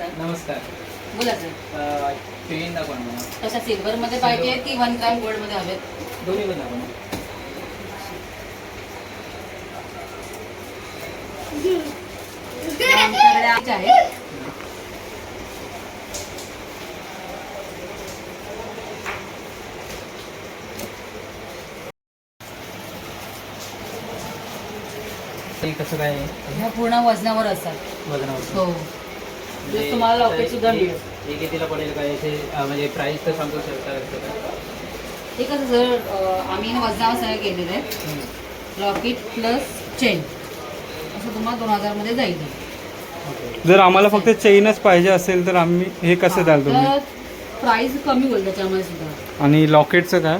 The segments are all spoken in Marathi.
नमस्कार. बोला सर. दाखवा ना मला. कशा सिल्वर मध्ये पाहिजे की वन ग्राम गोल्डमध्ये हवेत? दोन्ही पण दाखवा ना. आमच्याकडे आमचे आहे. ते कसं काय? आहे? ह्या पूर्ण वजनावर असतात. वजनावर. हो. म्हणजे जर तुम्हाला लॉकेट सुद्धा हे- मिळेल. हे कितीला पडेल काय? याचे अं, म्हणजे प्राइस तर सांगू शकता का? कसं? हे सर अं, आम्ही ना वजनावर सगळं केलेलं आहे. हम्म. लॉकेट प्लस चेन असं तुम्हाला दोन हजारमध्ये जाईल. जर आम्हाला फक्त चेनच पाहिजे असेल तर आम्ही हे कसं द्याल तुम्ही? प्राइस कमी होईल त्याच्यामध्ये सुद्धा. आणि लॉकेटचं काय?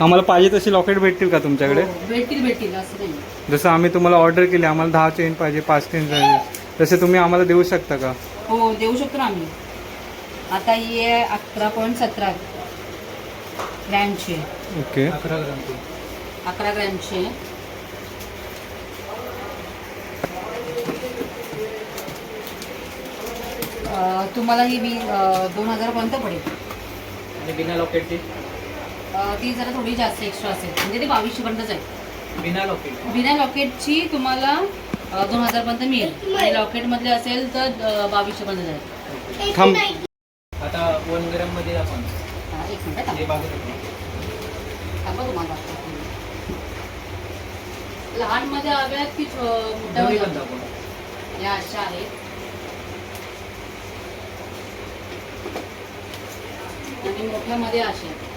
आम्हाला पाहिजे तशी लॉकेट भेटतील का तुमच्याकडे? हो, भेटतील भेटतील असं नाही. जसं आम्ही तुम्हाला ऑर्डर केली आम्हाला दहा चेन पाहिजे पाच चेन पाहिजे. तसे तुम्ही आम्हाला देऊ शकता का? हो देऊ शकतो ना आम्ही. आता ही आहे अकरा पॉईंट सतरा ग्रॅमची. आहे ओके. अकरा ग्रामची. अकरा ग्रॅमची. आहे अं, तुम्हाला ही मी दोन हजारपर्यंत पडेल. आणि बिना लॉकेटची अं, ती जरा थोडी जास्त एक्स्ट्रा असेल. म्हणजे ती बावीसशेपर्यंतच आहे. बिना लॉकेट बिना लॉकेटची तुम्हाला दोन हजारपर्यंत मिळेल आणि लॉकेटमधले असेल तर बावीसशेपर्यंत जाईल थांब आता वन ग्राममध्ये ना. हा, एक मिनिट हे थांबा बाजू शकतो थांबा तुम्हाला दाखवते. लहानमध्ये हव्यात की मोठ्या पण? दाखवा या अशा आहेत आणि मोठ्यामध्ये अशा आहेत.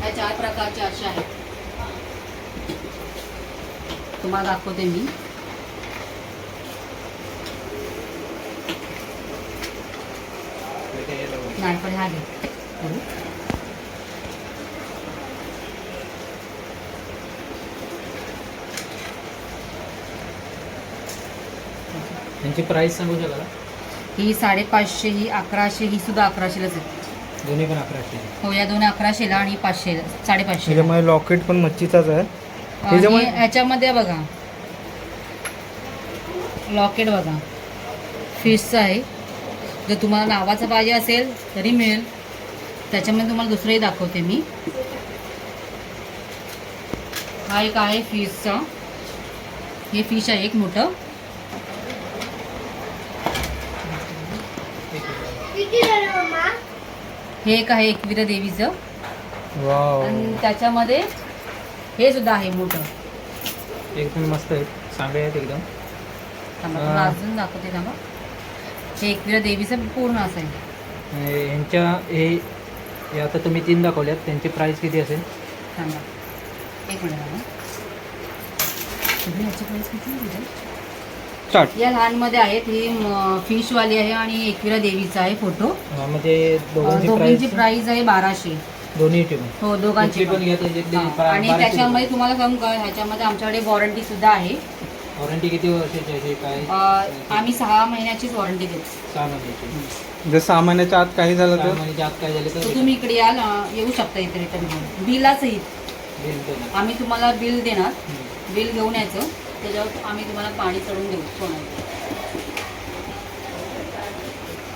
ह्या चार प्रकारच्या अशा आहेत तुम्हाला दाखवते मी. घे. बघू. यांची प्राइस सांगू शकाल ही साडेपाचशे ही अकराशे ही सुद्धा अकराशेलाच आहे. दोन्ही पण अकराशे. हो या दोन अकराशेला आणि पाचशे साडेपाचशे लॉकेट पण मच्छीचाच आहे. त्याच्यामध्ये- ह्याच्यामध्ये बघा. लॉकेट बघा. फिशचं आहे. जर तुम्हाला नावाचं पाहिजे असेल तरी मिळेल. त्याच्यामध्ये तुम्हाला दुसरंही दाखवते मी. हा एक आहे फिशचा हे फिश आहे एक मोठं. हे एक आहे एकविरा देवीचं. वाव. आणि त्याच्यामध्ये हे सुद्धा आहे मोठं. एकदम मस्त आहेत चांगले आहेत एकदम. थांबा तुम्हाला अजून दाखवते थांबा. हे एकविरा देवीचं पूर्ण असं आहे आणि यांच्या हे हे आता तुम्ही तीन दाखवल्यात. त्यांची प्राइस किती असेल? थांबा. एक मिनिट थांबा. तुम्ही याची प्राईस किती आहे तुझ्या? स्टार्ट या लहानमध्ये आहेत. ही फिशवाली आहे आणि एकविरा देवीचा आहे फोटो म्हणजे दोघांची प्राइस आहे बाराशे. दोन्ही ठेवून हो दोघांची पण हा, बा- आणि त्याच्यामध्ये तुम्हाला सांगू का ह्याच्यामध्ये आमच्याकडे वॉरंटी सुद्धा आहे. वॉरंटी किती वर्षाची आहे? काय? अ, आम्ही सहा महिन्याचीच वॉरंटी देतो सहा महिन्याची. जर सहा महिन्याच्या आत काही झालं सहा तर? महिन्याच्या आत काय झाले तर? तर तुम्ही इकडे याल अ, येऊ शकता इथे रिटर्न घेऊन. बिलासहित बिल देणार. आम्ही तुम्हाला बिल देणार. हम्म. बिल घेऊन यायचं. त्याच्यावर आम्ही तुम्हाला पाणी चढून देऊ. सोन्याचं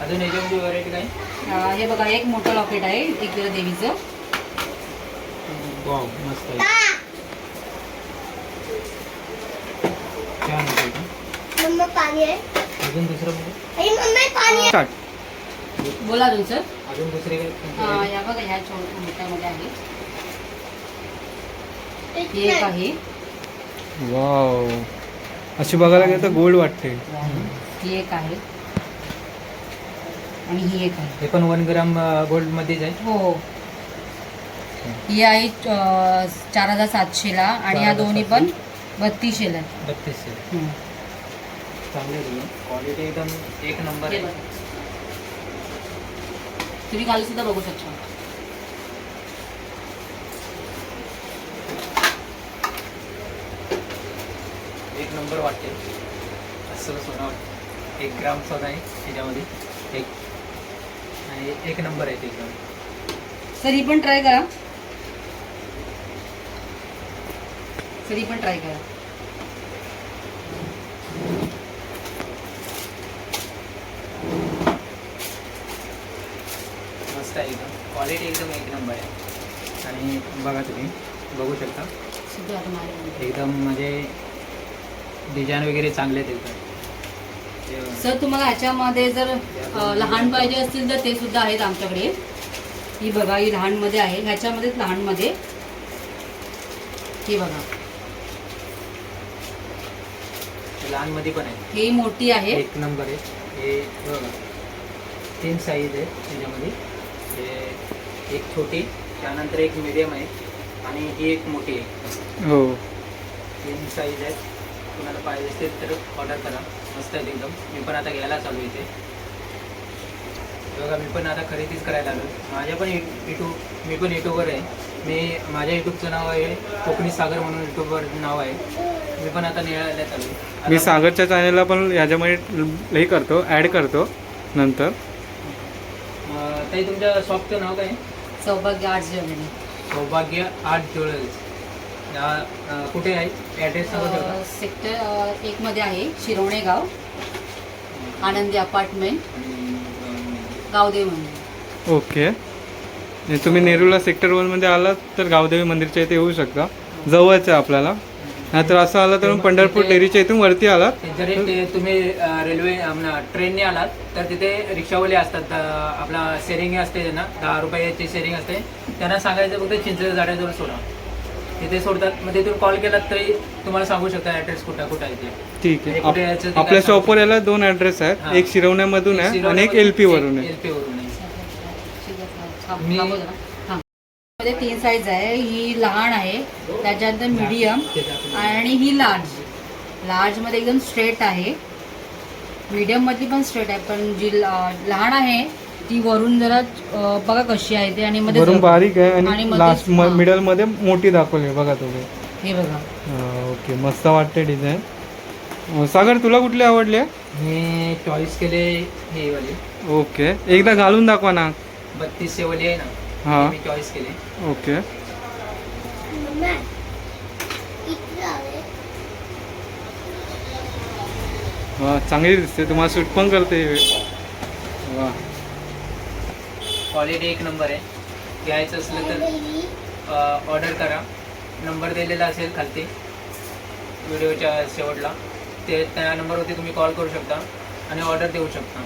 अजून याच्यामध्ये व्हरायटी काय? हे बघा एक मोठं लॉकेट आहे एकविरा देवीचं. वाव मस्त आहे. छान आहे ते. मम्मा पाणी आहे? अजून दुसरं आई मम्मा पाणी स्टार्ट बोला सर अजून दुसरे काय या बघा ह्या मोठ्यामध्ये आहे. आहे ही एक आहे. वाव अशी बघायला गेलं तर गोल्ड वाटते. ही एक आहे. आणि ही एक आहे. हे पण वन ग्राम गोल्ड मध्येच आहे? हो. ही आहे अं, चार हजार सातशेला आणि ह्या दोन्ही पण बत्तीसशेला आहे. बत्तीसशे हम्म. चांगले क्वालिटी एकदम एक नंबर हे आहे बघा. तुम्ही खाली सुद्धा बघू शकता. एक नंबर वाटते. असं सोनं वाटतं. एक ग्राम सोनं आहे त्याच्यामध्ये. एक आणि एक नंबर आहे एकदम. सर ही पण ट्राय करा. सर ही पण ट्राय करा. मस्त आहे एकदम. क्वालिटी एकदम एक नंबर आहे. आणि बघा तुम्ही बघू शकता. एकदम म्हणजे डिझाईन वगैरे चांगले आहेत एकदम. सर तुम्हाला ह्याच्यामध्ये जर लहान पाहिजे असतील तर ते सुद्धा आहेत आमच्याकडे. ही बघा ही लहानमध्ये आहे. ह्याच्यामध्येच लहानमध्ये. ही बघा. लहानमध्ये पण आहे. ही मोठी आहे. एक नंबर आहे. हे बघा. तीन साईज आहे त्याच्यामध्ये. हे एक छोटी त्यानंतर एक मिडियम आहे. आणि ही एक मोठी आहे. हो. तीन साईज आहेत. तुम्हाला पाहिजे असेल तर ऑर्डर करा. मस्त आहेत एकदम. मी पण आता घ्यायला चालू आहे इथे. बघा मी पण आता खरेदीच करायला आलो माझ्या पण युट्यूब मी पण युट्यूबर आहे. मी माझ्या युट्यूबचं नाव आहे कोकणी सागर म्हणून युट्यूबवर नाव आहे. मी पण आता निळायला चालू आहे. मी सागरच्या चॅनलला पण याच्यामध्ये हे करतो ॲड करतो नंतर. ताई तुमच्या शॉपचं नाव काय? आहे? Saubhagya arts jewellery. Saubhagya art jewellers अं, कुठे आहे? ॲड्रेस सेक्टर एक मध्ये आहे शिरोणे गाव आनंदी अपार्टमेंट गावदेव मंदिर. ओके. आणि तुम्ही नेरूला सेक्टर वनमध्ये आलात तर गावदेवी मंदिरच्या इथे येऊ शकता. जवळच आहे आपल्याला. नाहीतर असं आलं तर पंढरपूर डेअरीच्या इथून वरती आलात. ते जरी तुम्ही रेल्वे ट्रेनने आलात तर तिथे रिक्षावाले असतात. आपला शेअरिंग असते ना दहा रुपयाची शेअरिंग असते. त्यांना सांगायचं फक्त चिंचेच्या झाडाजवळ सोडा. तिथे सोडतात. मग तिथून कॉल केलात तरी तुम्हाला सांगू शकता ॲड्रेस कुठं कुठं आहे ते. ठीक आहे. कुठे यायचं आपल्या सांगू शॉपवर याला दोन ॲड्रेस आहेत. हां. एक शिरवण्यामधून आहे आणि एक एल पी वरून आहे. एल पी वरून आहे. मी-. मध्ये तीन साईज आहे. ही लहान आहे. त्याच्यानंतर मीडियम आणि ही लार्ज लार्जमध्ये एकदम स्ट्रेट आहे. मीडियम मधली पण स्ट्रेट आहे. पण जी ला- लहान आहे ती वरून जरा बघा कशी आहे ते आणि मध्ये वरून बारीक आहे आणि मध्ये- लास्ट हां. मिडलमध्ये मोठी दाखवली आहे बघा तुम्ही. हे बघा. ओके मस्त वाटते डिझाईन सागर तुला कुठली आवडली आहे? मी चॉईस केले हे वाले. ओके एकदा घालून दाखवा ना. बत्तीसशे वाली आहे ना. हां. मी चॉईस केले. ओके. वा चांगली दिसते तुम्हाला सूट पण करते वा. क्वालिटी एक नंबर आहे. घ्यायचं असलं तर ऑर्डर करा. नंबर दिलेला असेल खालती व्हिडिओच्या शेवटला. ते त्या नंबरवरती तुम्ही कॉल करू शकता आणि ऑर्डर देऊ शकता.